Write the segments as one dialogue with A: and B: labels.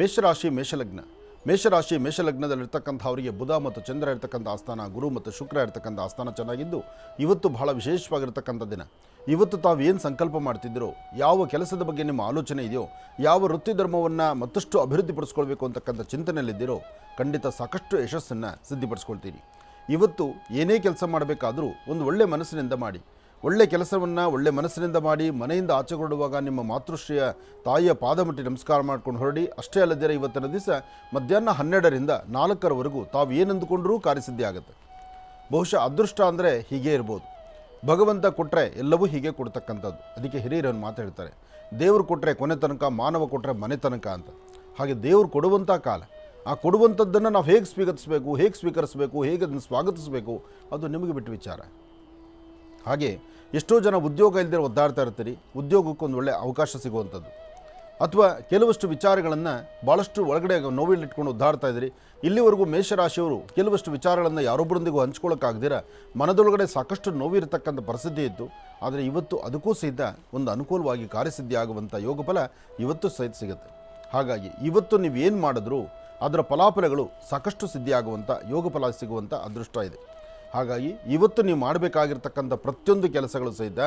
A: ಮೇಷರಾಶಿ, ಮೇಷಲಗ್ನ. ಮೇಷರಾಶಿ, ಮೇಷಲಗ್ನದಲ್ಲಿರ್ತಕ್ಕಂಥ ಅವರಿಗೆ ಬುಧ ಮತ್ತು ಚಂದ್ರ ಇರ್ತಕ್ಕಂಥ ಆಸ್ಥಾನ, ಗುರು ಮತ್ತು ಶುಕ್ರ ಇರ್ತಕ್ಕಂಥ ಆಸ್ಥಾನ ಚೆನ್ನಾಗಿದ್ದು, ಇವತ್ತು ಬಹಳ ವಿಶೇಷವಾಗಿರ್ತಕ್ಕಂಥ ದಿನ. ಇವತ್ತು ತಾವು ಏನು ಸಂಕಲ್ಪ ಮಾಡ್ತಿದ್ದೀರೋ, ಯಾವ ಕೆಲಸದ ಬಗ್ಗೆ ನಿಮ್ಮ ಆಲೋಚನೆ ಇದೆಯೋ, ಯಾವ ವೃತ್ತಿ ಧರ್ಮವನ್ನು ಮತ್ತಷ್ಟು ಅಭಿವೃದ್ಧಿಪಡಿಸ್ಕೊಳ್ಬೇಕು ಅಂತಕ್ಕಂಥ ಚಿಂತನೆಯಲ್ಲಿದ್ದೀರೋ, ಖಂಡಿತ ಸಾಕಷ್ಟು ಯಶಸ್ಸನ್ನು ಸಿದ್ಧಿಪಡಿಸ್ಕೊಳ್ತೀರಿ ಇವತ್ತು ಏನೇ ಕೆಲಸ ಮಾಡಬೇಕಾದರೂ ಒಂದು ಒಳ್ಳೆಯ ಮನಸ್ಸಿನಿಂದ ಮಾಡಿ. ಒಳ್ಳೆ ಕೆಲಸವನ್ನು ಒಳ್ಳೆ ಮನಸ್ಸಿನಿಂದ ಮಾಡಿ, ಮನೆಯಿಂದ ಆಚೆ ಹೊರಡುವಾಗ ನಿಮ್ಮ ಮಾತೃಶ್ರೀಯ ತಾಯಿಯ ಪಾದ ಮುಟ್ಟಿ ನಮಸ್ಕಾರ ಮಾಡ್ಕೊಂಡು ಹೊರಡಿ. ಅಷ್ಟೇ ಅಲ್ಲದೆ ಇವತ್ತಿನ ದಿವಸ ಮಧ್ಯಾಹ್ನ ಹನ್ನೆರಡರಿಂದ ನಾಲ್ಕರವರೆಗೂ ತಾವು ಏನಂದುಕೊಂಡರೂ ಕಾರ್ಯಸಿದ್ಧಿ ಆಗುತ್ತೆ. ಬಹುಶಃ ಅದೃಷ್ಟ ಅಂದರೆ ಹೀಗೆ ಇರ್ಬೋದು. ಭಗವಂತ ಕೊಟ್ಟರೆ ಎಲ್ಲವೂ ಹೀಗೆ ಕೊಡ್ತಕ್ಕಂಥದ್ದು. ಅದಕ್ಕೆ ಹಿರಿಯರನ್ನು ಮಾತು ಹೇಳ್ತಾರೆ ದೇವರು ಕೊಟ್ಟರೆ ಕೊನೆ ತನಕ, ಮಾನವ ಕೊಟ್ಟರೆ ಮನೆ ತನಕ ಅಂತ. ಹಾಗೆ ದೇವರು ಕೊಡುವಂಥ ಕಾಲ. ಆ ಕೊಡುವಂಥದ್ದನ್ನು ನಾವು ಹೇಗೆ ಸ್ವೀಕರಿಸಬೇಕು ಹೇಗೆ ಸ್ವೀಕರಿಸಬೇಕು, ಹೇಗೆ ಅದನ್ನು ಸ್ವಾಗತಿಸಬೇಕು, ಅದು ನಿಮಗೆ ಬಿಟ್ಟು ವಿಚಾರ. ಹಾಗೆ ಎಷ್ಟೋ ಜನ ಉದ್ಯೋಗ ಇಲ್ಲದೆ ಒದ್ದಾಡ್ತಾ ಇರ್ತೀರಿ. ಉದ್ಯೋಗಕ್ಕೆ ಒಂದು ಒಳ್ಳೆಯ ಅವಕಾಶ ಸಿಗುವಂಥದ್ದು. ಅಥವಾ ಕೆಲವಷ್ಟು ವಿಚಾರಗಳನ್ನು ಭಾಳಷ್ಟು ಒಳಗಡೆ ನೋವಿಲಿಟ್ಕೊಂಡು ಒದ್ದಾಡ್ತಾ ಇದ್ದೀರಿ. ಇಲ್ಲಿವರೆಗೂ ಮೇಷರಾಶಿಯವರು ಕೆಲವಷ್ಟು ವಿಚಾರಗಳನ್ನು ಯಾರೊಬ್ಬರೊಂದಿಗೂ ಹಂಚ್ಕೊಳ್ಳೋಕ್ಕಾಗದಿರ ಮನದೊಳಗಡೆ ಸಾಕಷ್ಟು ನೋವಿರತಕ್ಕಂಥ ಪರಿಸ್ಥಿತಿ ಇತ್ತು. ಆದರೆ ಇವತ್ತು ಅದಕ್ಕೂ ಸಹಿತ ಒಂದು ಅನುಕೂಲವಾಗಿ ಕಾರ್ಯಸಿದ್ಧಿ ಆಗುವಂಥ ಯೋಗಫಲ ಇವತ್ತು ಸಹಿತ ಸಿಗುತ್ತೆ. ಹಾಗಾಗಿ ಇವತ್ತು ನೀವೇನು ಮಾಡಿದ್ರೂ ಅದರ ಫಲಾಫಲಗಳು ಸಾಕಷ್ಟು ಸಿದ್ಧಿಯಾಗುವಂಥ ಯೋಗ ಫಲ ಸಿಗುವಂಥ ಅದೃಷ್ಟ ಇದೆ. ಹಾಗಾಗಿ ಇವತ್ತು ನೀವು ಮಾಡಬೇಕಾಗಿರ್ತಕ್ಕಂಥ ಪ್ರತಿಯೊಂದು ಕೆಲಸಗಳು ಸಹಿತ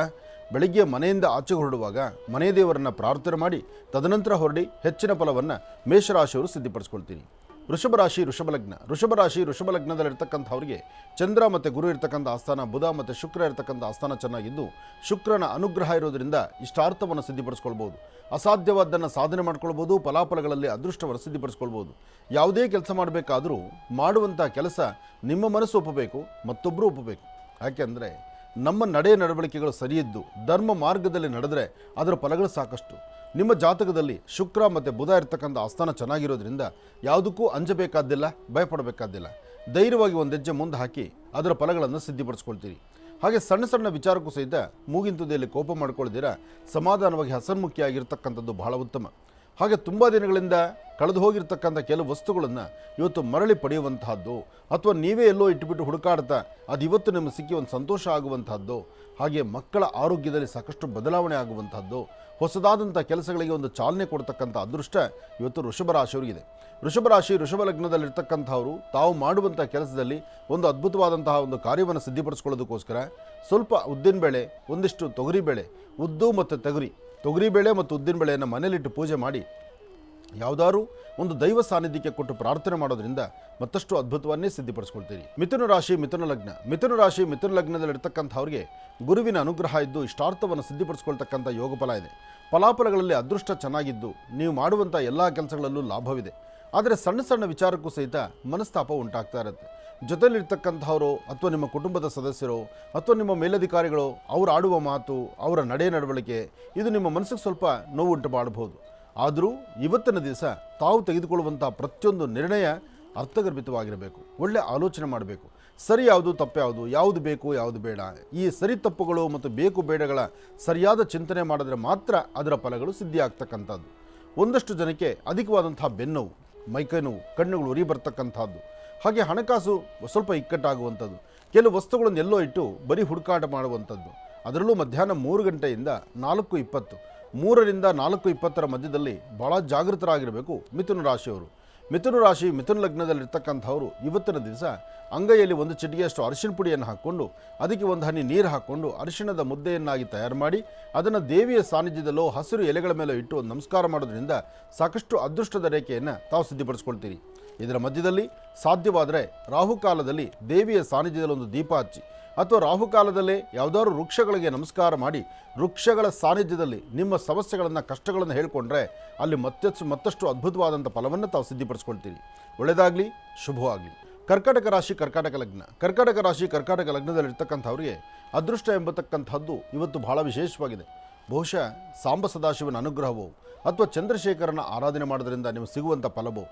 A: ಬೆಳಗ್ಗೆ ಮನೆಯಿಂದ ಆಚೆ ಹೊರಡುವಾಗ ಮನೆ ದೇವರನ್ನು ಪ್ರಾರ್ಥನೆ ಮಾಡಿ ತದನಂತರ ಹೊರಡಿ ಹೆಚ್ಚಿನ ಫಲವನ್ನು ಮೇಷರಾಶಿಯವರು ಸಿದ್ಧಿಪಡಿಸ್ಕೊಳ್ತೀನಿ. ವೃಷಭ ರಾಶಿ, ವೃಷಭ ಲಗ್ನ. ವೃಷಭ ರಾಶಿ, ವೃಷಭ ಲಗ್ನದಲ್ಲಿರ್ತಕ್ಕಂಥವ್ರಿಗೆ ಚಂದ್ರ ಮತ್ತು ಗುರು ಇರ್ತಕ್ಕಂಥ ಆಸ್ಥಾನ, ಬುಧ ಮತ್ತು ಶುಕ್ರ ಇರ್ತಕ್ಕಂಥ ಆಸ್ಥಾನ ಚೆನ್ನಾಗಿದ್ದು ಶುಕ್ರನ ಅನುಗ್ರಹ ಇರೋದರಿಂದ ಇಷ್ಟಾರ್ಥವನ್ನು ಸಿದ್ಧಿಪಡಿಸ್ಕೊಳ್ಬೋದು ಅಸಾಧ್ಯವಾದ್ದನ್ನು ಸಾಧನೆ ಮಾಡ್ಕೊಳ್ಬೋದು ಫಲಾಫಲಗಳಲ್ಲಿ ಅದೃಷ್ಟವನ್ನು ಸಿದ್ಧಿಪಡಿಸ್ಕೊಳ್ಬೋದು ಯಾವುದೇ ಕೆಲಸ ಮಾಡಬೇಕಾದರೂ ಮಾಡುವಂಥ ಕೆಲಸ ನಿಮ್ಮ ಮನಸ್ಸು ಒಪ್ಪಬೇಕು ಮತ್ತೊಬ್ಬರು ಒಪ್ಪಬೇಕು. ಯಾಕೆಂದರೆ ನಮ್ಮ ನಡೆ ನಡವಳಿಕೆಗಳು ಸರಿಯಿದ್ದು, ಧರ್ಮ ಮಾರ್ಗದಲ್ಲಿ ನಡೆದರೆ ಅದರ ಫಲಗಳು ಸಾಕಷ್ಟು. ನಿಮ್ಮ ಜಾತಕದಲ್ಲಿ ಶುಕ್ರ ಮತ್ತು ಬುಧ ಇರ್ತಕ್ಕಂಥ ಆಸ್ಥಾನ ಚೆನ್ನಾಗಿರೋದ್ರಿಂದ ಯಾವುದಕ್ಕೂ ಅಂಜಬೇಕಾದ್ದಿಲ್ಲ ಭಯಪಡಬೇಕಾದ್ದಿಲ್ಲ ಧೈರ್ಯವಾಗಿ ಒಂದು ಹೆಜ್ಜೆ ಮುಂದೆ ಹಾಕಿ ಅದರ ಫಲಗಳನ್ನು ಸಿದ್ಧಿಪಡಿಸ್ಕೊಳ್ತೀರಿ. ಹಾಗೆ ಸಣ್ಣ ಸಣ್ಣ ವಿಚಾರಕ್ಕೂ ಸಹಿತ ಮೂಗಿನ ತುದಿಯಲ್ಲಿ ಕೋಪ ಮಾಡ್ಕೊಳ್ದಿರ ಸಮಾಧಾನವಾಗಿ ಹಸನ್ಮುಖಿಯಾಗಿರ್ತಕ್ಕಂಥದ್ದು ಬಹಳ ಉತ್ತಮ. ಹಾಗೆ ತುಂಬ ದಿನಗಳಿಂದ ಕಳೆದು ಹೋಗಿರ್ತಕ್ಕಂಥ ಕೆಲವು ವಸ್ತುಗಳನ್ನು ಇವತ್ತು ಮರಳಿ ಪಡೆಯುವಂತಹದ್ದು ಅಥವಾ ನೀವೇ ಎಲ್ಲೋ ಇಟ್ಟುಬಿಟ್ಟು ಹುಡುಕಾಡ್ತಾ ಅದು ಇವತ್ತು ನಿಮಗೆ ಸಿಕ್ಕಿ ಒಂದು ಸಂತೋಷ ಆಗುವಂತಹದ್ದು, ಹಾಗೆ ಮಕ್ಕಳ ಆರೋಗ್ಯದಲ್ಲಿ ಸಾಕಷ್ಟು ಬದಲಾವಣೆ ಆಗುವಂಥದ್ದು ಹೊಸದಾದಂಥ ಕೆಲಸಗಳಿಗೆ ಒಂದು ಚಾಲನೆ ಕೊಡ್ತಕ್ಕಂಥ ಅದೃಷ್ಟ ಇವತ್ತು ವೃಷಭರಾಶಿಯವರಿಗಿದೆ ರಾಶಿಯವರಿಗಿದೆ. ವೃಷಭ ಲಗ್ನದಲ್ಲಿರ್ತಕ್ಕಂಥವರು ತಾವು ಮಾಡುವಂಥ ಕೆಲಸದಲ್ಲಿ ಒಂದು ಅದ್ಭುತವಾದಂತಹ ಒಂದು ಕಾರ್ಯವನ್ನು ಸಿದ್ಧಪಡಿಸ್ಕೊಳ್ಳೋದಕ್ಕೋಸ್ಕರ ಸ್ವಲ್ಪ ಉದ್ದಿನ ಉದ್ದಿನಬೇಳೆ ಒಂದಿಷ್ಟು ತೊಗರಿಬೇಳೆ ಉದ್ದು ಮತ್ತು ತೊಗರಿ ತೊಗರಿಬೇಳೆ ಮತ್ತು ಉದ್ದಿನ ಉದ್ದಿನಬೇಳೆಯನ್ನು ಮನೇಲಿಟ್ಟು ಪೂಜೆ ಮಾಡಿ ಯಾವುದಾದ್ರು ಒಂದು ದೈವ ಸಾನ್ನಿಧ್ಯಕ್ಕೆ ಕೊಟ್ಟು ಪ್ರಾರ್ಥನೆ ಮಾಡೋದ್ರಿಂದ ಮತ್ತಷ್ಟು ಅದ್ಭುತವನ್ನೇ ಸಿದ್ಧಿಪಡಿಸ್ಕೊಳ್ತೀರಿ. ಮಿಥುನ ರಾಶಿ, ಮಿಥುನ ಲಗ್ನ. ಮಿಥುನ ರಾಶಿ, ಮಿಥುನ ಲಗ್ನದಲ್ಲಿರ್ತಕ್ಕಂಥವ್ರಿಗೆ ಗುರುವಿನ ಅನುಗ್ರಹ ಇದ್ದು ಇಷ್ಟಾರ್ಥವನ್ನು ಸಿದ್ಧಿಪಡಿಸ್ಕೊಳ್ತಕ್ಕಂಥ ಯೋಗಫಲ ಇದೆ. ಫಲಾಫಲಗಳಲ್ಲಿ ಅದೃಷ್ಟ ಚೆನ್ನಾಗಿದ್ದು ನೀವು ಮಾಡುವಂಥ ಎಲ್ಲ ಕೆಲಸಗಳಲ್ಲೂ ಲಾಭವಿದೆ. ಆದರೆ ಸಣ್ಣ ಸಣ್ಣ ವಿಚಾರಕ್ಕೂ ಸಹಿತ ಮನಸ್ತಾಪ ಉಂಟಾಗ್ತಾ ಇರುತ್ತೆ. ಜೊತೆಲಿರ್ತಕ್ಕಂಥವರು ಅಥವಾ ನಿಮ್ಮ ಕುಟುಂಬದ ಸದಸ್ಯರು ಅಥವಾ ನಿಮ್ಮ ಮೇಲಧಿಕಾರಿಗಳು ಅವರು ಆಡುವ ಮಾತು, ಅವರ ನಡೆ ನಡವಳಿಕೆ, ಇದು ನಿಮ್ಮ ಮನಸ್ಸಿಗೆ ಸ್ವಲ್ಪ ನೋವುಂಟು ಮಾಡಬಹುದು. ಆದರೂ ಇವತ್ತಿನ ದಿವಸ ತಾವು ತೆಗೆದುಕೊಳ್ಳುವಂಥ ಪ್ರತಿಯೊಂದು ನಿರ್ಣಯ ಅರ್ಥಗರ್ಭಿತವಾಗಿರಬೇಕು. ಒಳ್ಳೆ ಆಲೋಚನೆ ಮಾಡಬೇಕು. ಸರಿ ಯಾವುದು ತಪ್ಪು ಯಾವುದು ಯಾವುದು ಬೇಕು, ಯಾವುದು ಬೇಡ. ಈ ಸರಿ ತಪ್ಪುಗಳು ಮತ್ತು ಬೇಕು ಬೇಡಗಳ ಸರಿಯಾದ ಚಿಂತನೆ ಮಾಡಿದ್ರೆ ಮಾತ್ರ ಅದರ ಫಲಗಳು ಸಿದ್ಧಿಯಾಗ್ತಕ್ಕಂಥದ್ದು. ಒಂದಷ್ಟು ಜನಕ್ಕೆ ಅಧಿಕವಾದಂಥ ಬೆನ್ನೋವು ಮೈಕೈ ನೋವು ಕಣ್ಣುಗಳು ಉರಿ ಬರ್ತಕ್ಕಂಥದ್ದು. ಹಾಗೆ ಹಣಕಾಸು ಸ್ವಲ್ಪ ಇಕ್ಕಟ್ಟಾಗುವಂಥದ್ದು. ಕೆಲವು ವಸ್ತುಗಳನ್ನು ಎಲ್ಲೋ ಇಟ್ಟು ಬರೀ ಹುಡುಕಾಟ ಮಾಡುವಂಥದ್ದು. ಅದರಲ್ಲೂ ಮಧ್ಯಾಹ್ನ ಮೂರು ಗಂಟೆಯಿಂದ ನಾಲ್ಕು ಇಪ್ಪತ್ತು. ಮೂರರಿಂದ ನಾಲ್ಕು ಇಪ್ಪತ್ತರ ಮಧ್ಯದಲ್ಲಿ ಭಾಳ ಜಾಗೃತರಾಗಿರಬೇಕು ಮಿಥುನ ರಾಶಿಯವರು. ಮಿಥುನ ರಾಶಿ, ಮಿಥುನ ಲಗ್ನದಲ್ಲಿರ್ತಕ್ಕಂಥವರು ಇವತ್ತಿನ ದಿವಸ ಅಂಗೈಯಲ್ಲಿ ಒಂದು ಚಿಟಿಗೆಯಷ್ಟು ಅರಿಶಿಣ ಪುಡಿಯನ್ನು ಹಾಕ್ಕೊಂಡು, ಅದಕ್ಕೆ ಒಂದು ಹನಿ ನೀರು ಹಾಕ್ಕೊಂಡು ಅರಿಶಿಣದ ಮುದ್ದೆಯನ್ನಾಗಿ ತಯಾರು ಮಾಡಿ, ಅದನ್ನು ದೇವಿಯ ಸಾನ್ನಿಧ್ಯದಲ್ಲೋ ಹಸಿರು ಎಲೆಗಳ ಮೇಲೆ ಇಟ್ಟು ನಮಸ್ಕಾರ ಮಾಡೋದ್ರಿಂದ ಸಾಕಷ್ಟು ಅದೃಷ್ಟದ ರೇಖೆಯನ್ನು ತಾವು ಸಿದ್ಧಪಡಿಸ್ಕೊಳ್ತೀರಿ. ಇದರ ಮಧ್ಯದಲ್ಲಿ ಸಾಧ್ಯವಾದರೆ ರಾಹುಕಾಲದಲ್ಲಿ ದೇವಿಯ ಸಾನ್ನಿಧ್ಯದಲ್ಲಿ ಒಂದು ದೀಪ ಹಚ್ಚಿ ಅಥವಾ ರಾಹುಕಾಲದಲ್ಲೇ ಯಾವುದಾದ್ರು ವೃಕ್ಷಗಳಿಗೆ ನಮಸ್ಕಾರ ಮಾಡಿ ವೃಕ್ಷಗಳ ಸಾನ್ನಿಧ್ಯದಲ್ಲಿ ನಿಮ್ಮ ಸಮಸ್ಯೆಗಳನ್ನು, ಕಷ್ಟಗಳನ್ನು ಹೇಳಿಕೊಂಡ್ರೆ ಅಲ್ಲಿ ಮತ್ತಷ್ಟು ಮತ್ತಷ್ಟು ಅದ್ಭುತವಾದಂಥ ಫಲವನ್ನು ತಾವು ಸಿದ್ಧಿಪಡಿಸ್ಕೊಳ್ತೀರಿ. ಒಳ್ಳೆಯದಾಗಲಿ ಶುಭವಾಗಲಿ. ಕರ್ಕಾಟಕ ರಾಶಿ, ಕರ್ಕಾಟಕ ಲಗ್ನ. ಕರ್ಕಾಟಕ ರಾಶಿ, ಕರ್ಕಾಟಕ ಲಗ್ನದಲ್ಲಿರ್ತಕ್ಕಂಥವ್ರಿಗೆ ಅದೃಷ್ಟ ಎಂಬತಕ್ಕಂಥದ್ದು ಇವತ್ತು ಬಹಳ ವಿಶೇಷವಾಗಿದೆ. ಬಹುಶಃ ಸಾಂಬ ಸದಾಶಿವನ ಅನುಗ್ರಹವೋ ಅಥವಾ ಚಂದ್ರಶೇಖರನ ಆರಾಧನೆ ಮಾಡೋದರಿಂದ ನಿಮಗೆ ಸಿಗುವಂಥ ಫಲವೋ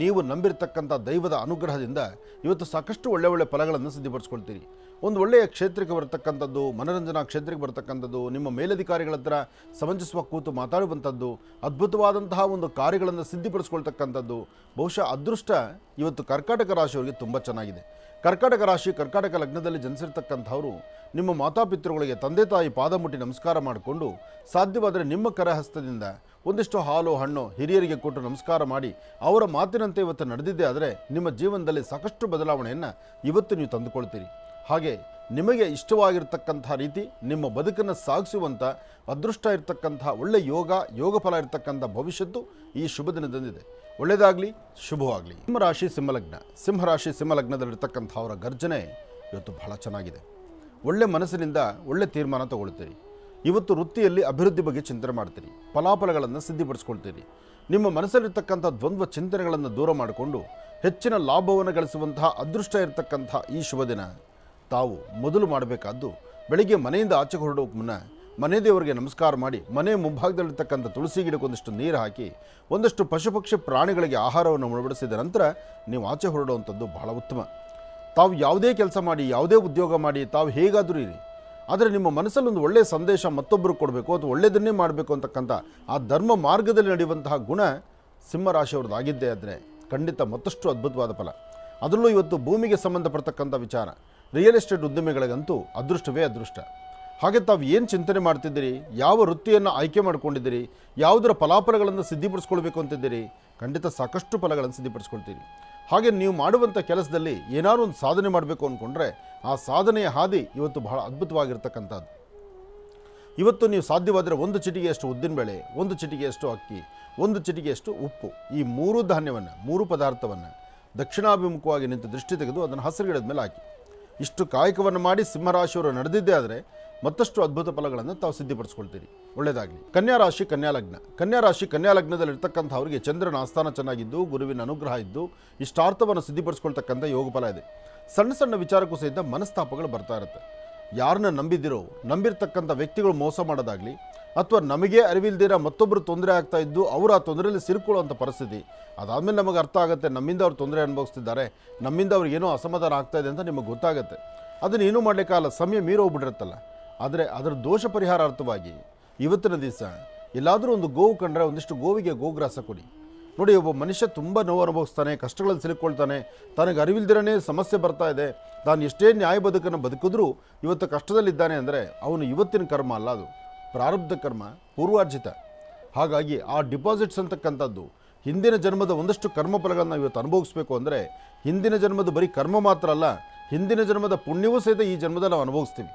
A: ನೀವು ನಂಬಿರತಕ್ಕಂಥ ದೈವದ ಅನುಗ್ರಹದಿಂದ ಇವತ್ತು ಸಾಕಷ್ಟು ಒಳ್ಳೆ ಒಳ್ಳೆ ಫಲಗಳನ್ನು ಸಿದ್ಧಪಡಿಸ್ಕೊಳ್ತೀರಿ. ಒಂದು ಒಳ್ಳೆಯ ಕ್ಷೇತ್ರಕ್ಕೆ ಬರತಕ್ಕಂಥದ್ದು, ಮನರಂಜನಾ ಕ್ಷೇತ್ರಕ್ಕೆ ಬರತಕ್ಕಂಥದ್ದು, ನಿಮ್ಮ ಮೇಲಧಿಕಾರಿಗಳ ಹತ್ರ ಸಮಂಜಸ್ವ ಕೂತು ಮಾತಾಡುವಂಥದ್ದು, ಅದ್ಭುತವಾದಂತಹ ಒಂದು ಕಾರ್ಯಗಳನ್ನು ಸಿದ್ಧಿಪಡಿಸ್ಕೊಳ್ತಕ್ಕಂಥದ್ದು, ಬಹುಶಃ ಅದೃಷ್ಟ ಇವತ್ತು ಕರ್ಕಾಟಕ ರಾಶಿಯವರಿಗೆ ತುಂಬ ಚೆನ್ನಾಗಿದೆ. ಕರ್ಕಾಟಕ ರಾಶಿ, ಕರ್ಕಾಟಕ ಲಗ್ನದಲ್ಲಿ ಜನಿಸಿರ್ತಕ್ಕಂಥವರು, ನಿಮ್ಮ ಮಾತಾಪಿತೃಗಳಿಗೆ ತಂದೆ ತಾಯಿ ಪಾದ ಮುಟ್ಟಿ ನಮಸ್ಕಾರ ಮಾಡಿಕೊಂಡು, ಸಾಧ್ಯವಾದರೆ ನಿಮ್ಮ ಕರಹಸ್ತದಿಂದ ಒಂದಿಷ್ಟು ಹಾಲು, ಹಣ್ಣು ಹಿರಿಯರಿಗೆ ಕೊಟ್ಟು ನಮಸ್ಕಾರ ಮಾಡಿ, ಅವರ ಮಾತಿನಂತೆ ಇವತ್ತು ನಡೆದಿದ್ದೇ ಆದರೆ ನಿಮ್ಮ ಜೀವನದಲ್ಲಿ ಸಾಕಷ್ಟು ಬದಲಾವಣೆಯನ್ನು ಇವತ್ತು ನೀವು ತಂದುಕೊಳ್ತೀರಿ. ಹಾಗೆ ನಿಮಗೆ ಇಷ್ಟವಾಗಿರ್ತಕ್ಕಂಥ ರೀತಿ, ನಿಮ್ಮ ಬದುಕನ್ನು ಸಾಗಿಸುವಂಥ ಅದೃಷ್ಟ ಇರತಕ್ಕಂಥ ಒಳ್ಳೆಯ ಯೋಗ ಯೋಗ ಫಲ ಇರತಕ್ಕಂಥ ಭವಿಷ್ಯತ್ತು ಈ ಶುಭ ದಿನದಂದಿದೆ. ಒಳ್ಳೆಯದಾಗಲಿ, ಶುಭವಾಗಲಿ. ಸಿಂಹರಾಶಿ, ಸಿಂಹಲಗ್ನ. ಸಿಂಹರಾಶಿ ಸಿಂಹಲಗ್ನದಲ್ಲಿರ್ತಕ್ಕಂಥವರ ಗರ್ಜನೆ ಇವತ್ತು ಬಹಳ ಚೆನ್ನಾಗಿದೆ. ಒಳ್ಳೆ ಮನಸ್ಸಿನಿಂದ ಒಳ್ಳೆ ತೀರ್ಮಾನ ತಗೊಳ್ತೀರಿ. ಇವತ್ತು ವೃತ್ತಿಯಲ್ಲಿ ಅಭಿವೃದ್ಧಿ ಬಗ್ಗೆ ಚಿಂತನೆ ಮಾಡ್ತೀರಿ. ಫಲಾಫಲಗಳನ್ನು ಸಿದ್ಧಿಪಡಿಸ್ಕೊಳ್ತೀರಿ. ನಿಮ್ಮ ಮನಸ್ಸಲ್ಲಿರ್ತಕ್ಕಂಥ ದ್ವಂದ್ವ ಚಿಂತನೆಗಳನ್ನು ದೂರ ಮಾಡಿಕೊಂಡು ಹೆಚ್ಚಿನ ಲಾಭವನ್ನು ಗಳಿಸುವಂತಹ ಅದೃಷ್ಟ ಇರತಕ್ಕಂಥ ಈ ಶುಭ ದಿನ. ತಾವು ಮೊದಲು ಮಾಡಬೇಕಾದ್ದು ಬೆಳಿಗ್ಗೆ ಮನೆಯಿಂದ ಆಚೆ ಹೊರಡೋಕೆ ಮುನ್ನ ಮನೆ ದೇವರಿಗೆ ನಮಸ್ಕಾರ ಮಾಡಿ ಮನೆ ಮುಂಭಾಗದಲ್ಲಿರ್ತಕ್ಕಂಥ ತುಳಸಿ ಗಿಡಕ್ಕೆ ಒಂದಿಷ್ಟು ನೀರು ಹಾಕಿ ಒಂದಷ್ಟು ಪಶುಪಕ್ಷಿ ಪ್ರಾಣಿಗಳಿಗೆ ಆಹಾರವನ್ನು ಉಣಬಡಿಸಿದ ನಂತರ ನೀವು ಆಚೆ ಹೊರಡುವಂಥದ್ದು ಬಹಳ ಉತ್ತಮ. ತಾವು ಯಾವುದೇ ಕೆಲಸ ಮಾಡಿ, ಯಾವುದೇ ಉದ್ಯೋಗ ಮಾಡಿ, ತಾವು ಹೇಗಾದರೂ ಇರಿ. ಆದರೆ ನಿಮ್ಮ ಮನಸ್ಸಲ್ಲಿ ಒಂದು ಒಳ್ಳೆಯ ಸಂದೇಶ ಮತ್ತೊಬ್ಬರು ಕೊಡಬೇಕು ಅಥವಾ ಒಳ್ಳೆಯದನ್ನೇ ಮಾಡಬೇಕು ಅಂತಕ್ಕಂಥ ಆ ಧರ್ಮ ಮಾರ್ಗದಲ್ಲಿ ನಡೆಯುವಂತಹ ಗುಣ ಸಿಂಹರಾಶಿಯವ್ರದ್ದು ಆಗಿದ್ದೇ ಆದರೆ ಖಂಡಿತ ಮತ್ತಷ್ಟು ಅದ್ಭುತವಾದ ಫಲ. ಅದರಲ್ಲೂ ಇವತ್ತು ಭೂಮಿಗೆ ಸಂಬಂಧಪಡ್ತಕ್ಕಂಥ ವಿಚಾರ. ರಿಯಲ್ ಎಸ್ಟೇಟ್ ಉದ್ಯಮಿಗಳಿಗಂತೂ ಅದೃಷ್ಟವೇ ಅದೃಷ್ಟ. ಹಾಗೆ ತಾವು ಏನು ಚಿಂತನೆ ಮಾಡ್ತಿದ್ದೀರಿ? ಯಾವ ವೃತ್ತಿಯನ್ನು ಆಯ್ಕೆ ಮಾಡ್ಕೊಂಡಿದ್ದೀರಿ? ಯಾವುದರ ಫಲಾಫಲಗಳನ್ನು ಸಿದ್ಧಿಪಡಿಸ್ಕೊಳ್ಬೇಕು ಅಂತಿದ್ದೀರಿ? ಖಂಡಿತ ಸಾಕಷ್ಟು ಫಲಗಳನ್ನು ಸಿದ್ಧಿಪಡಿಸ್ಕೊಳ್ತೀರಿ. ಹಾಗೆ ನೀವು ಮಾಡುವಂಥ ಕೆಲಸದಲ್ಲಿ ಏನಾದ್ರು ಒಂದು ಸಾಧನೆ ಮಾಡಬೇಕು ಅಂದ್ಕೊಂಡ್ರೆ ಆ ಸಾಧನೆಯ ಹಾದಿ ಇವತ್ತು ಬಹಳ ಅದ್ಭುತವಾಗಿರ್ತಕ್ಕಂಥದ್ದು. ಇವತ್ತು ನೀವು ಸಾಧ್ಯವಾದರೆ ಒಂದು ಚಿಟಿಗೆಯಷ್ಟು ಉದ್ದಿನಬೇಳೆ, ಒಂದು ಚಿಟಿಗೆಯಷ್ಟು ಅಕ್ಕಿ, ಒಂದು ಚಿಟಿಗೆಯಷ್ಟು ಉಪ್ಪು, ಈ ಮೂರು ಧಾನ್ಯವನ್ನು, ಮೂರು ಪದಾರ್ಥವನ್ನು ದಕ್ಷಿಣಾಭಿಮುಖವಾಗಿ ನಿಂತು ದೃಷ್ಟಿ ತೆಗೆದು ಅದನ್ನು ಹಸಿರು ಗಿಡದ ಮೇಲೆ ಹಾಕಿ. ಇಷ್ಟು ಕಾಯಕವನ್ನು ಮಾಡಿ ಸಿಂಹರಾಶಿಯವರು ನಡೆದಿದ್ದೇ ಆದರೆ ಮತ್ತಷ್ಟು ಅದ್ಭುತ ಫಲಗಳನ್ನು ತಾವು ಸಿದ್ಧಪಡಿಸ್ಕೊಳ್ತೀರಿ. ಒಳ್ಳೆಯದಾಗಲಿ. ಕನ್ಯಾ ರಾಶಿ, ಕನ್ಯಾ ಲಗ್ನ. ಕನ್ಯಾ ರಾಶಿ, ಕನ್ಯಾ ಲಗ್ನದಲ್ಲಿ ಇರ್ತಕ್ಕಂಥವ್ರಿಗೆ ಚಂದ್ರನ ಆಸ್ಥಾನ ಚೆನ್ನಾಗಿದ್ದು, ಗುರುವಿನ ಅನುಗ್ರಹ ಇದ್ದು, ಇಷ್ಟಾರ್ಥವನ್ನು ಸಿದ್ಧಿಪಡಿಸ್ಕೊಳ್ತಕ್ಕಂಥ ಯೋಗ ಫಲ ಇದೆ. ಸಣ್ಣ ಸಣ್ಣ ವಿಚಾರಕ್ಕೂ ಸಹಿತ ಮನಸ್ತಾಪಗಳು ಬರ್ತಾ ಇರುತ್ತೆ. ಯಾರನ್ನ ನಂಬಿದ್ದಿರೋ, ನಂಬಿರ್ತಕ್ಕಂಥ ವ್ಯಕ್ತಿಗಳು ಮೋಸ ಮಾಡೋದಾಗಲಿ ಅಥವಾ ನಮಗೆ ಅರಿವಿಲ್ದಿರ ಮತ್ತೊಬ್ಬರು ತೊಂದರೆ ಆಗ್ತಾ ಇದ್ದು ಅವರು ಆ ತೊಂದರೆಯಲ್ಲಿ ಸಿಲುಕೊಳ್ಳುವಂಥ ಪರಿಸ್ಥಿತಿ. ಅದಾದಮೇಲೆ ನಮಗೆ ಅರ್ಥ ಆಗುತ್ತೆ, ನಮ್ಮಿಂದ ಅವ್ರು ತೊಂದರೆ ಅನುಭವಿಸ್ತಿದ್ದಾರೆ, ನಮ್ಮಿಂದ ಅವ್ರಿಗೆ ಏನೋ ಅಸಮಾಧಾನ ಆಗ್ತಾ ಇದೆ ಅಂತ ನಿಮಗೆ ಗೊತ್ತಾಗುತ್ತೆ. ಅದನ್ನು ಏನೂ ಮಾಡಲಿಕ್ಕಾಗಲ್ಲ ಸಮಯ ಮೀರೋಗ್ಬಿಟ್ಟಿರುತ್ತಲ್ಲ ಆದರೆ ಅದರ ದೋಷ ಪರಿಹಾರ ಅರ್ಥವಾಗಿ ಇವತ್ತಿನ ದಿವಸ ಎಲ್ಲಾದರೂ ಒಂದು ಗೋವು ಕಂಡ್ರೆ ಒಂದಿಷ್ಟು ಗೋವಿಗೆ ಗೋಗ್ರಾಸ ಕೊಡಿ. ನೋಡಿ, ಒಬ್ಬ ಮನುಷ್ಯ ತುಂಬ ನೋವು ಅನುಭವಿಸ್ತಾನೆ, ಕಷ್ಟಗಳಲ್ಲಿ ಸಿಲುಕೊಳ್ತಾನೆ ತನಗೆ ಅರಿವಿಲ್ದಿರನೇ ಸಮಸ್ಯೆ ಬರ್ತಾ ಇದೆ, ತಾನು ಎಷ್ಟೇ ನ್ಯಾಯ ಬದುಕನ್ನು ಬದುಕಿದ್ರೂ ಇವತ್ತು ಕಷ್ಟದಲ್ಲಿದ್ದಾನೆ ಅಂದರೆ ಅವನು ಇವತ್ತಿನ ಕರ್ಮ ಅಲ್ಲ ಅದು. ಪ್ರಾರಬ್ಧ ಕರ್ಮ ಪೂರ್ವಾರ್ಜಿತ. ಹಾಗಾಗಿ ಆ ಡಿಪಾಸಿಟ್ಸ್ ಅಂತಕ್ಕಂಥದ್ದು ಹಿಂದಿನ ಜನ್ಮದ ಒಂದಷ್ಟು ಕರ್ಮಫಲಗಳನ್ನು ಇವತ್ತು ಅನುಭವಿಸ್ಬೇಕು ಅಂದರೆ ಹಿಂದಿನ ಜನ್ಮದ ಬರೀ ಕರ್ಮ ಮಾತ್ರ ಅಲ್ಲ, ಹಿಂದಿನ ಜನ್ಮದ ಪುಣ್ಯವೂ ಸಹಿತ ಈ ಜನ್ಮದಲ್ಲಿ ನಾವು ಅನುಭವಿಸ್ತೀವಿ.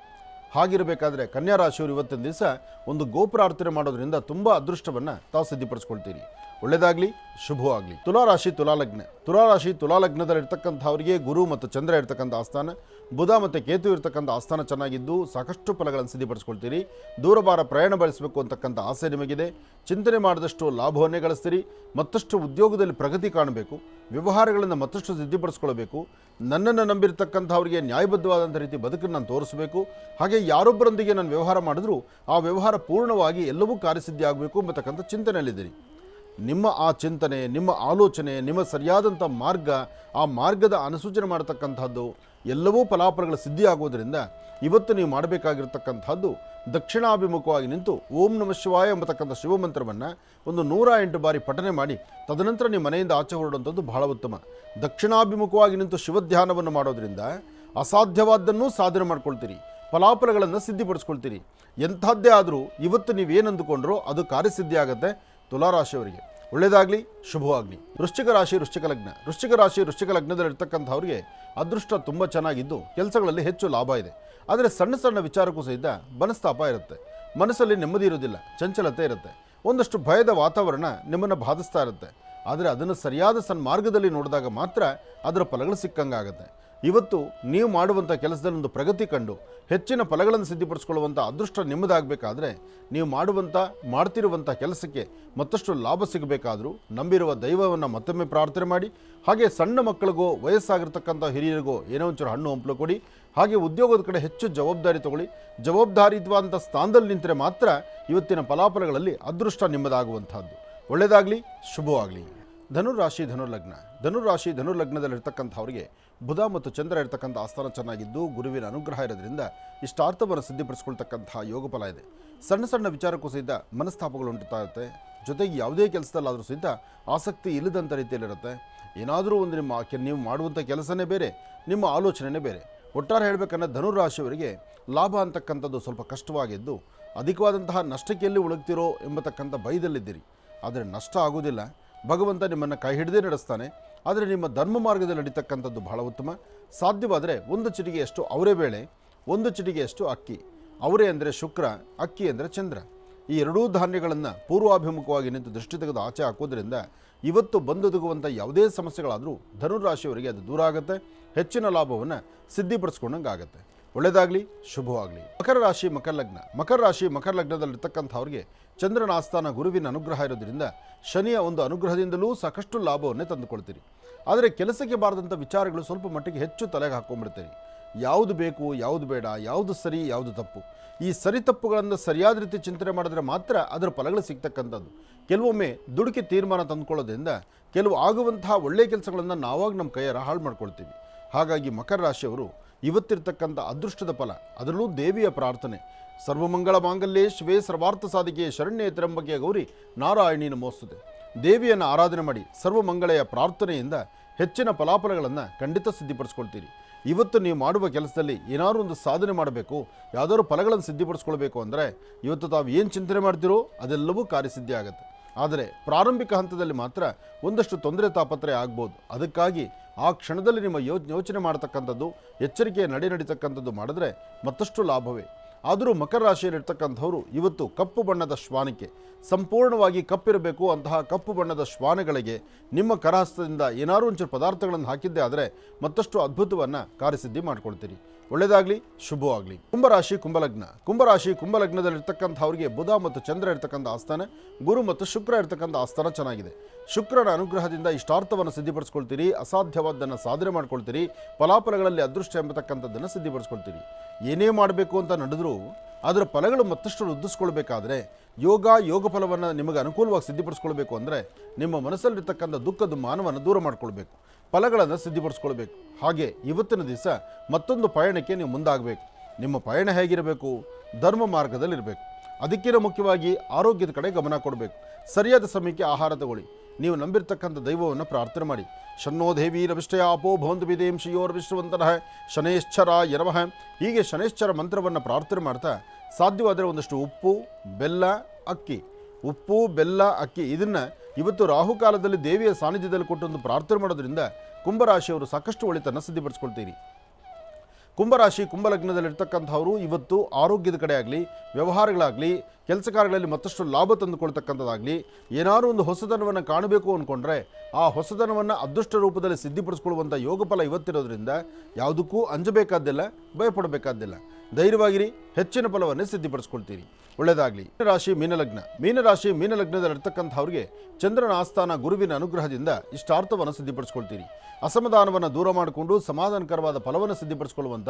A: ಹಾಗಿರಬೇಕಾದ್ರೆ ಕನ್ಯಾ ರಾಶಿಯವರು ಇವತ್ತಿನ ದಿವಸ ಒಂದು ಗೋಪ್ರಾರ್ಥನೆ ಮಾಡೋದ್ರಿಂದ ತುಂಬ ಅದೃಷ್ಟವನ್ನು ತಾವು ಸಿದ್ಧಪಡಿಸ್ಕೊಳ್ತೀರಿ. ಒಳ್ಳೆಯದಾಗಲಿ ಶುಭವಾಗಲಿ. ತುಲಾರಾಶಿ ತುಲಾಲಗ್ನ ತುಲಾರಾಶಿ ತುಲಾಲಗ್ನದಲ್ಲಿರ್ತಕ್ಕಂಥವರಿಗೆ ಗುರು ಮತ್ತು ಚಂದ್ರ ಇರ್ತಕ್ಕಂಥ ಆಸ್ಥಾನ, ಬುಧ ಮತ್ತು ಕೇತು ಇರ್ತಕ್ಕಂಥ ಆಸ್ಥಾನ ಚೆನ್ನಾಗಿದ್ದು ಸಾಕಷ್ಟು ಫಲಗಳನ್ನು ಸಿದ್ಧಪಡಿಸ್ಕೊಳ್ತೀರಿ. ದೂರಬಾರ ಪ್ರಯಾಣ ಬಳಸಬೇಕು ಅಂತಕ್ಕಂಥ ಆಸೆ ನಿಮಗಿದೆ. ಚಿಂತನೆ ಮಾಡಿದಷ್ಟು ಲಾಭವನ್ನೇ ಗಳಿಸ್ತೀರಿ. ಮತ್ತಷ್ಟು ಉದ್ಯೋಗದಲ್ಲಿ ಪ್ರಗತಿ ಕಾಣಬೇಕು. ವ್ಯವಹಾರಗಳನ್ನು ಮತ್ತಷ್ಟು ಸಿದ್ಧಿಪಡಿಸ್ಕೊಳ್ಬೇಕು ನನ್ನನ್ನು ನಂಬಿರ್ತಕ್ಕಂಥವ್ರಿಗೆ ನ್ಯಾಯಬದ್ಧವಾದಂಥ ರೀತಿ ಬದುಕನ್ನು ನಾನು ತೋರಿಸಬೇಕು. ಹಾಗೆ ಯಾರೊಬ್ಬರೊಂದಿಗೆ ನಾನು ವ್ಯವಹಾರ ಮಾಡಿದ್ರೂ ಆ ವ್ಯವಹಾರ ಪೂರ್ಣವಾಗಿ ಎಲ್ಲವೂ ಕಾರ್ಯಸಿದ್ಧಿ ಆಗಬೇಕು ಎಂಬತಕ್ಕಂಥ ಚಿಂತನೆಯಲ್ಲಿದ್ದೀರಿ. ನಿಮ್ಮ ಆ ಚಿಂತನೆ, ನಿಮ್ಮ ಆಲೋಚನೆ, ನಿಮ್ಮ ಸರಿಯಾದಂಥ ಮಾರ್ಗ, ಆ ಮಾರ್ಗದ ಅನುಸೂಚನೆ ಮಾಡತಕ್ಕಂಥದ್ದು ಎಲ್ಲವೂ ಫಲಾಫಲಗಳ ಸಿದ್ಧಿಯಾಗುವುದರಿಂದ ಇವತ್ತು ನೀವು ಮಾಡಬೇಕಾಗಿರ್ತಕ್ಕಂಥದ್ದು ದಕ್ಷಿಣಾಭಿಮುಖವಾಗಿ ನಿಂತು ಓಂ ನಮ ಶಿವಾಯ ಎಂಬತಕ್ಕಂಥ ಶಿವಮಂತ್ರವನ್ನು ಒಂದು ನೂರ ಎಂಟು ಬಾರಿ ಪಠನೆ ಮಾಡಿ ತದನಂತರ ನೀವು ಮನೆಯಿಂದ ಆಚೆ ಹೊರಡುವಂಥದ್ದು ಬಹಳ ಉತ್ತಮ. ದಕ್ಷಿಣಾಭಿಮುಖವಾಗಿ ನಿಂತು ಶಿವಧ್ಯಾನವನ್ನು ಮಾಡೋದರಿಂದ ಅಸಾಧ್ಯವಾದ್ದನ್ನೂ ಸಾಧನೆ ಮಾಡ್ಕೊಳ್ತೀರಿ. ಫಲಾಫಲಗಳನ್ನು ಸಿದ್ಧಿಪಡಿಸ್ಕೊಳ್ತೀರಿ. ಎಂಥದ್ದೇ ಆದರೂ ಇವತ್ತು ನೀವೇನು ಅಂದುಕೊಂಡ್ರೋ ಅದು ಕಾರ್ಯಸಿದ್ಧಿ ಆಗುತ್ತೆ ತುಲಾರಾಶಿಯವರಿಗೆ. ಒಳ್ಳೆಯದಾಗಲಿ ಶುಭವಾಗಲಿ. ವೃಶ್ಚಿಕ ರಾಶಿ, ವೃಶ್ಚಿಕ ಲಗ್ನ. ವೃಶ್ಚಿಕ ರಾಶಿ, ವೃಶ್ಚಿಕ ಲಗ್ನದಲ್ಲಿರ್ತಕ್ಕಂಥವ್ರಿಗೆ ಅದೃಷ್ಟ ತುಂಬ ಚೆನ್ನಾಗಿದ್ದು ಕೆಲಸಗಳಲ್ಲಿ ಹೆಚ್ಚು ಲಾಭ ಇದೆ. ಆದರೆ ಸಣ್ಣ ಸಣ್ಣ ವಿಚಾರಕ್ಕೂ ಸಹಿತ ಮನಸ್ತಾಪ ಇರುತ್ತೆ. ಮನಸ್ಸಲ್ಲಿ ನೆಮ್ಮದಿ ಇರೋದಿಲ್ಲ ಚಂಚಲತೆ ಇರುತ್ತೆ. ಒಂದಷ್ಟು ಭಯದ ವಾತಾವರಣ ನಿಮ್ಮನ್ನು ಬಾಧಿಸ್ತಾ ಇರುತ್ತೆ. ಆದರೆ ಅದನ್ನು ಸರಿಯಾದ ಸನ್ಮಾರ್ಗದಲ್ಲಿ ನೋಡಿದಾಗ ಮಾತ್ರ ಅದರ ಫಲಗಳು ಸಿಕ್ಕಂಗಾಗುತ್ತೆ. ಇವತ್ತು ನೀವು ಮಾಡುವಂಥ ಕೆಲಸದಲ್ಲಿ ಒಂದು ಪ್ರಗತಿ ಕಂಡು ಹೆಚ್ಚಿನ ಫಲಗಳನ್ನು ಸಿದ್ಧಿಪಡಿಸ್ಕೊಳ್ಳುವಂಥ ಅದೃಷ್ಟ ನಿಮ್ಮದಾಗಬೇಕಾದ್ರೆ ನೀವು ಮಾಡುವಂಥ ಮಾಡ್ತಿರುವಂಥ ಕೆಲಸಕ್ಕೆ ಮತ್ತಷ್ಟು ಲಾಭ ಸಿಗಬೇಕಾದರೂ ನಂಬಿರುವ ದೈವವನ್ನು ಮತ್ತೊಮ್ಮೆ ಪ್ರಾರ್ಥನೆ ಮಾಡಿ. ಹಾಗೆ ಸಣ್ಣ ಮಕ್ಕಳಿಗೋ, ವಯಸ್ಸಾಗಿರ್ತಕ್ಕಂಥ ಹಿರಿಯರಿಗೋ ಏನೋ ಒಂಚೂರು ಹಣ್ಣು, ಹಂಪಲು ಕೊಡಿ. ಹಾಗೆ ಉದ್ಯೋಗದ ಕಡೆ ಹೆಚ್ಚು ಜವಾಬ್ದಾರಿ ತಗೊಳ್ಳಿ. ಜವಾಬ್ದಾರಿಯುತವಾದಂಥ ಸ್ಥಾನದಲ್ಲಿ ನಿಂತರೆ ಮಾತ್ರ ಇವತ್ತಿನ ಫಲಾಫಲಗಳಲ್ಲಿ ಅದೃಷ್ಟ ನಿಮ್ಮದಾಗುವಂಥದ್ದು. ಒಳ್ಳೆಯದಾಗಲಿ ಶುಭವಾಗಲಿ. ಧನುರಾಶಿ ಧನುರ್ಲಗ್ನ. ಧನುರಾಶಿ ಧನುರ್ಲಗ್ನದಲ್ಲಿರ್ತಕ್ಕಂಥವ್ರಿಗೆ ಬುಧ ಮತ್ತು ಚಂದ್ರ ಇರತಕ್ಕಂಥ ಆಸ್ಥಾನ ಚೆನ್ನಾಗಿದ್ದು ಗುರುವಿನ ಅನುಗ್ರಹ ಇರೋದ್ರಿಂದ ಇಷ್ಟಾರ್ಥವನ್ನು ಸಿದ್ಧಿಪಡಿಸ್ಕೊಳ್ತಕ್ಕಂಥ ಯೋಗ ಫಲ ಇದೆ. ಸಣ್ಣ ಸಣ್ಣ ವಿಚಾರಕ್ಕೂ ಸಹಿತ ಮನಸ್ತಾಪಗಳು ಉಂಟುತ್ತಾ ಇರುತ್ತೆ. ಜೊತೆಗೆ ಯಾವುದೇ ಕೆಲಸದಲ್ಲಾದರೂ ಸಹಿತ ಆಸಕ್ತಿ ಇಲ್ಲದಂಥ ರೀತಿಯಲ್ಲಿರುತ್ತೆ ಏನಾದರೂ ಒಂದು ನಿಮ್ಮ ನೀವು ಮಾಡುವಂಥ ಕೆಲಸನೇ ಬೇರೆ, ನಿಮ್ಮ ಆಲೋಚನೆನೇ ಬೇರೆ. ಒಟ್ಟಾರೆ ಹೇಳಬೇಕನ್ನ ಧನುರಾಶಿಯವರಿಗೆ ಲಾಭ ಅಂತಕ್ಕಂಥದ್ದು ಸ್ವಲ್ಪ ಕಷ್ಟವಾಗಿದ್ದು, ಅಧಿಕವಾದಂತಹ ನಷ್ಟಕ್ಕೆ ಎಲ್ಲಿ ಉಳುಕ್ತಿರೋ ಎಂಬತಕ್ಕಂಥ ಭಯದಲ್ಲಿದ್ದೀರಿ. ಆದರೆ ನಷ್ಟ ಆಗೋದಿಲ್ಲ. ಭಗವಂತ ನಿಮ್ಮನ್ನು ಕೈ ಹಿಡಿದೇ ನಡೆಸ್ತಾನೆ. ಆದರೆ ನಿಮ್ಮ ಧರ್ಮ ಮಾರ್ಗದಲ್ಲಿ ನಡೀತಕ್ಕಂಥದ್ದು ಬಹಳ ಉತ್ತಮ. ಸಾಧ್ಯವಾದರೆ ಒಂದು ಚಿಟಿಗೆಯಷ್ಟು ಅವರೇ ಬೇಳೆ, ಒಂದು ಚಿಟಿಗೆಯಷ್ಟು ಅಕ್ಕಿ. ಅವರೇ ಅಂದರೆ ಶುಕ್ರ, ಅಕ್ಕಿ ಅಂದರೆ ಚಂದ್ರ. ಈ ಎರಡೂ ಧಾನ್ಯಗಳನ್ನು ಪೂರ್ವಾಭಿಮುಖವಾಗಿ ನಿಂತು ದೃಷ್ಟಿ ತೆಗೆದು ಆಚೆ ಹಾಕೋದ್ರಿಂದ ಇವತ್ತು ಬಂದೊದಗುವಂಥ ಯಾವುದೇ ಸಮಸ್ಯೆಗಳಾದರೂ ಧನುರಾಶಿಯವರಿಗೆ ಅದು ದೂರ ಆಗುತ್ತೆ. ಹೆಚ್ಚಿನ ಲಾಭವನ್ನು ಸಿದ್ಧಿಪಡಿಸ್ಕೊಂಡಂಗೆ ಆಗುತ್ತೆ ಒಳ್ಳೆಯದಾಗಲಿ, ಶುಭವಾಗಲಿ. ಮಕರ ರಾಶಿ, ಮಕರ ಲಗ್ನ. ಮಕರ ರಾಶಿ, ಮಕರ ಲಗ್ನದಲ್ಲಿರ್ತಕ್ಕಂಥವ್ರಿಗೆ ಚಂದ್ರನ ಆಸ್ಥಾನ ಗುರುವಿನ ಅನುಗ್ರಹ ಇರೋದ್ರಿಂದ ಶನಿಯ ಒಂದು ಅನುಗ್ರಹದಿಂದಲೂ ಸಾಕಷ್ಟು ಲಾಭವನ್ನೇ ತಂದುಕೊಳ್ತೀರಿ. ಆದರೆ ಕೆಲಸಕ್ಕೆ ಬಾರದಂಥ ವಿಚಾರಗಳು ಸ್ವಲ್ಪ ಮಟ್ಟಿಗೆ ಹೆಚ್ಚು ತಲೆಗೆ ಹಾಕ್ಕೊಂಡ್ಬಿಡ್ತೀರಿ ಯಾವುದು ಬೇಕು, ಯಾವುದು ಬೇಡ, ಯಾವುದು ಸರಿ, ಯಾವುದು ತಪ್ಪು. ಈ ಸರಿ ತಪ್ಪುಗಳನ್ನು ಸರಿಯಾದ ರೀತಿ ಚಿಂತನೆ ಮಾಡಿದ್ರೆ ಮಾತ್ರ ಅದರ ಫಲಗಳು ಸಿಗ್ತಕ್ಕಂಥದ್ದು. ಕೆಲವೊಮ್ಮೆ ದುಡುಕಿ ತೀರ್ಮಾನ ತಂದುಕೊಳ್ಳೋದ್ರಿಂದ ಕೆಲವು ಆಗುವಂತಹ ಒಳ್ಳೆಯ ಕೆಲಸಗಳನ್ನು ನಾವಾಗ ನಮ್ಮ ಕೈಯಾರ ಹಾಳು ಮಾಡ್ಕೊಳ್ತೀವಿ. ಹಾಗಾಗಿ ಮಕರ ರಾಶಿಯವರು ಇವತ್ತಿರ್ತಕ್ಕಂಥ ಅದೃಷ್ಟದ ಫಲ, ಅದರಲ್ಲೂ ದೇವಿಯ ಪ್ರಾರ್ಥನೆ. ಸರ್ವಮಂಗಳ ಮಾಂಗಲ್ಯೇ ಶಿವೇ ಸರ್ವಾರ್ಥ ಸಾಧಿಕೆ ಶರಣ್ಯ ಗೌರಿ ನಾರಾಯಣಿ ನಮೋಸ್ತುತೆ. ದೇವಿಯನ್ನು ಆರಾಧನೆ ಮಾಡಿ ಸರ್ವಮಂಗಳೆಯ ಪ್ರಾರ್ಥನೆಯಿಂದ ಹೆಚ್ಚಿನ ಫಲಾಫಲಗಳನ್ನು ಖಂಡಿತ ಸಿದ್ಧಿಪಡಿಸ್ಕೊಳ್ತೀರಿ. ಇವತ್ತು ನೀವು ಮಾಡುವ ಕೆಲಸದಲ್ಲಿ ಏನಾದರೂ ಒಂದು ಸಾಧನೆ ಮಾಡಬೇಕು, ಯಾವುದಾದ್ರು ಫಲಗಳನ್ನು ಸಿದ್ಧಿಪಡಿಸ್ಕೊಳ್ಬೇಕು ಅಂದರೆ ಇವತ್ತು ತಾವು ಏನು ಚಿಂತನೆ ಮಾಡ್ತೀರೋ ಅದೆಲ್ಲವೂ ಕಾರ್ಯಸಿದ್ಧಿ ಆಗುತ್ತೆ ಆದರೆ ಪ್ರಾರಂಭಿಕ ಹಂತದಲ್ಲಿ ಮಾತ್ರ ಒಂದಷ್ಟು ತೊಂದರೆ ತಾಪತ್ರೆ ಆಗ್ಬೋದು. ಅದಕ್ಕಾಗಿ ಆ ಕ್ಷಣದಲ್ಲಿ ನಿಮ್ಮ ಯೋ ಯೋಚನೆ ಮಾಡತಕ್ಕಂಥದ್ದು, ಎಚ್ಚರಿಕೆ ನಡೆ ನಡೀತಕ್ಕಂಥದ್ದು ಮಾಡಿದ್ರೆ ಮತ್ತಷ್ಟು ಲಾಭವೇ. ಆದರೂ ಮಕರ ರಾಶಿಯಲ್ಲಿರ್ತಕ್ಕಂಥವ್ರು ಇವತ್ತು ಕಪ್ಪು ಬಣ್ಣದ ಶ್ವಾನಕ್ಕೆ, ಸಂಪೂರ್ಣವಾಗಿ ಕಪ್ಪಿರಬೇಕು ಅಂತಹ ಕಪ್ಪು ಬಣ್ಣದ ಶ್ವಾನಗಳಿಗೆ ನಿಮ್ಮ ಕರಹಸ್ತದಿಂದ ಏನಾದರೂ ಒಂಚೂರು ಪದಾರ್ಥಗಳನ್ನು ಹಾಕಿದ್ದೇ ಆದರೆ ಮತ್ತಷ್ಟು ಅದ್ಭುತವನ್ನು ಕಾರ್ಯಸಿದ್ಧಿ ಮಾಡ್ಕೊಳ್ತೀರಿ. ಒಳ್ಳೆಯದಾಗಲಿ ಶುಭವಾಗಲಿ. ಕುಂಭರಾಶಿ, ಕುಂಭಲಗ್ನ. ಕುಂಭರಾಶಿ ಕುಂಭಲಗ್ನದಲ್ಲಿರ್ತಕ್ಕಂಥವ್ರಿಗೆ ಬುಧ ಮತ್ತು ಚಂದ್ರ ಇರ್ತಕ್ಕಂಥ ಆಸ್ಥಾನ, ಗುರು ಮತ್ತು ಶುಕ್ರ ಇರ್ತಕ್ಕಂಥ ಆಸ್ಥಾನ ಚೆನ್ನಾಗಿದೆ. ಶುಕ್ರನ ಅನುಗ್ರಹದಿಂದ ಇಷ್ಟಾರ್ಥವನ್ನು ಸಿದ್ಧಿಪಡಿಸ್ಕೊಳ್ತೀರಿ, ಅಸಾಧ್ಯವಾದ್ದನ್ನು ಸಾಧನೆ ಮಾಡ್ಕೊಳ್ತೀರಿ, ಫಲಾಫಲಗಳಲ್ಲಿ ಅದೃಷ್ಟ ಎಂಬತಕ್ಕಂಥದ್ದನ್ನು ಸಿದ್ಧಿಪಡಿಸ್ಕೊಳ್ತೀರಿ. ಏನೇ ಮಾಡಬೇಕು ಅಂತ ನಡೆದರೂ ಅದರ ಫಲಗಳು ಮತ್ತಷ್ಟು ವೃದ್ಧಿಸ್ಕೊಳ್ಬೇಕಾದ್ರೆ ಯೋಗ ಯೋಗ ಫಲವನ್ನು ನಿಮಗೆ ಅನುಕೂಲವಾಗಿ ಸಿದ್ಧಿಪಡಿಸ್ಕೊಳ್ಬೇಕು ಅಂದರೆ ನಿಮ್ಮ ಮನಸ್ಸಲ್ಲಿರ್ತಕ್ಕಂಥ ದುಃಖದ ಮಾನವನ್ನು ದೂರ ಮಾಡಿಕೊಳ್ಬೇಕು. ಫಲಗಳನ್ನು ಸಿದ್ಧಿಪಡಿಸ್ಕೊಳ್ಬೇಕು. ಹಾಗೆ ಇವತ್ತಿನ ದಿವಸ ಮತ್ತೊಂದು ಪಯಣಕ್ಕೆ ನೀವು ಮುಂದಾಗಬೇಕು. ನಿಮ್ಮ ಪಯಣ ಹೇಗಿರಬೇಕು? ಧರ್ಮ ಮಾರ್ಗದಲ್ಲಿರಬೇಕು. ಅದಕ್ಕಿಂತ ಮುಖ್ಯವಾಗಿ ಆರೋಗ್ಯದ ಕಡೆ ಗಮನ ಕೊಡಬೇಕು. ಸರಿಯಾದ ಸಮಯಕ್ಕೆ ಆಹಾರ ತಗೊಳ್ಳಿ. ನೀವು ನಂಬಿರ್ತಕ್ಕಂಥ ದೈವವನ್ನು ಪ್ರಾರ್ಥನೆ ಮಾಡಿ. ಶನ್ನೋ ದೇವಿ ರವಿಷ್ಠಯಾಪೋ ಭವಂತು ವಿದೇಂ ಶಿಯೋರ್ ವಿಶ್ವವಂತನಃ ಶನೇಶ್ಚರ ಎರವಹ ಹೀಗೆ ಶನೇಶ್ಚರ ಮಂತ್ರವನ್ನು ಪ್ರಾರ್ಥನೆ ಮಾಡ್ತಾ ಸಾಧ್ಯವಾದರೆ ಒಂದಷ್ಟು ಉಪ್ಪು, ಬೆಲ್ಲ, ಅಕ್ಕಿ. ಉಪ್ಪು, ಬೆಲ್ಲ, ಅಕ್ಕಿ ಇದನ್ನು ಇವತ್ತು ರಾಹುಕಾಲದಲ್ಲಿ ದೇವಿಯ ಸಾನ್ನಿಧ್ಯದಲ್ಲಿ ಕೊಟ್ಟೊಂದು ಪ್ರಾರ್ಥನೆ ಮಾಡೋದ್ರಿಂದ ಕುಂಭರಾಶಿಯವರು ಸಾಕಷ್ಟು ಒಳಿತನ್ನು ಸಿದ್ಧಿಪಡಿಸ್ಕೊಳ್ತೀರಿ. ಕುಂಭರಾಶಿ, ಕುಂಭಲಗ್ನದಲ್ಲಿರ್ತಕ್ಕಂಥವರು ಇವತ್ತು ಆರೋಗ್ಯದ ಕಡೆ ಆಗಲಿ ವ್ಯವಹಾರಗಳಾಗಲಿ ಕೆಲಸ ಕಾರ್ಯಗಳಲ್ಲಿ ಮತ್ತಷ್ಟು ಲಾಭ ತಂದುಕೊಳ್ತಕ್ಕಂಥದ್ದಾಗಲಿ, ಏನಾದರೂ ಒಂದು ಹೊಸದನವನ್ನು ಕಾಣಬೇಕು ಅಂದ್ಕೊಂಡ್ರೆ ಆ ಹೊಸದನವನ್ನು ಅದೃಷ್ಟ ರೂಪದಲ್ಲಿ ಸಿದ್ಧಿಪಡಿಸ್ಕೊಳ್ಳುವಂಥ ಯೋಗ ಫಲ ಇವತ್ತಿರೋದ್ರಿಂದ ಯಾವುದಕ್ಕೂ ಅಂಜಬೇಕಾದ್ದಿಲ್ಲ, ಭಯಪಡಬೇಕಾದ್ದಿಲ್ಲ. ಧೈರ್ಯವಾಗಿರಿ, ಹೆಚ್ಚಿನ ಫಲವನ್ನೇ ಸಿದ್ಧಿಪಡಿಸ್ಕೊಳ್ತೀರಿ. ಒಳ್ಳೆಯದಾಗಲಿ. ರಾಶಿ ಮೀನಲಗ್ನ. ಮೀನರಾಶಿ ಮೀನಲಗ್ನದಲ್ಲಿರ್ತಕ್ಕಂಥವ್ರಿಗೆ ಚಂದ್ರನ ಆಸ್ಥಾನ, ಗುರುವಿನ ಅನುಗ್ರಹದಿಂದ ಇಷ್ಟಾರ್ಥವನ್ನು ಸಿದ್ಧಿಪಡಿಸ್ಕೊಳ್ತೀರಿ. ಅಸಮಾಧಾನವನ್ನು ದೂರ ಮಾಡಿಕೊಂಡು ಸಮಾಧಾನಕರವಾದ ಫಲವನ್ನು ಸಿದ್ಧಿಪಡಿಸ್ಕೊಳ್ಳುವಂಥ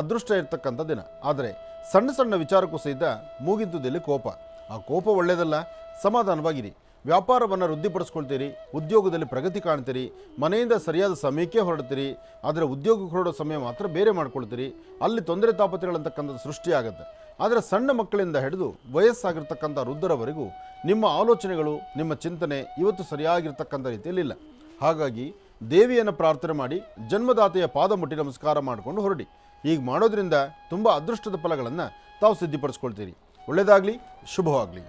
A: ಅದೃಷ್ಟ ಇರತಕ್ಕಂಥ ದಿನ. ಆದರೆ ಸಣ್ಣ ಸಣ್ಣ ವಿಚಾರಕ್ಕೂ ಸಹಿತ ಮೂಗಿದ್ದುದಲ್ಲಿ ಕೋಪ. ಆ ಕೋಪ ಒಳ್ಳೆಯದಲ್ಲ ಸಮಾಧಾನವಾಗಿರಿ. ವ್ಯಾಪಾರವನ್ನು ವೃದ್ಧಿಪಡಿಸ್ಕೊಳ್ತೀರಿ, ಉದ್ಯೋಗದಲ್ಲಿ ಪ್ರಗತಿ ಕಾಣ್ತೀರಿ, ಮನೆಯಿಂದ ಸರಿಯಾದ ಸಮಯಕ್ಕೆ ಹೊರಡ್ತೀರಿ, ಆದರೆ ಉದ್ಯೋಗಕ್ಕೆ ಹೊರಡೋ ಸಮಯ ಮಾತ್ರ ಬೇರೆ ಮಾಡ್ಕೊಳ್ತೀರಿ. ಅಲ್ಲಿ ತೊಂದರೆ ತಾಪತ್ರೆಗಳಂತಕ್ಕಂಥದ್ದು ಸೃಷ್ಟಿಯಾಗುತ್ತೆ. ಆದರೆ ಸಣ್ಣ ಮಕ್ಕಳಿಂದ ಹಿಡಿದು ವಯಸ್ಸಾಗಿರ್ತಕ್ಕಂಥ ವೃದ್ಧರವರೆಗೂ ನಿಮ್ಮ ಆಲೋಚನೆಗಳು, ನಿಮ್ಮ ಚಿಂತನೆ ಇವತ್ತು ಸರಿಯಾಗಿರ್ತಕ್ಕಂಥ ರೀತಿಯಲ್ಲಿಲ್ಲ ಹಾಗಾಗಿ ದೇವಿಯನ್ನು ಪ್ರಾರ್ಥನೆ ಮಾಡಿ ಜನ್ಮದಾತೆಯ ಪಾದ ಮುಟ್ಟಿ ನಮಸ್ಕಾರ ಮಾಡಿಕೊಂಡು ಹೊರಡಿ. ಈಗ ಮಾಡೋದ್ರಿಂದ ತುಂಬ ಅದೃಷ್ಟದ ಫಲಗಳನ್ನು ತಾವು ಸಿದ್ಧಿಪಡಿಸ್ಕೊಳ್ತೀರಿ. ಒಳ್ಳೆಯದಾಗಲಿ, ಶುಭವಾಗಲಿ.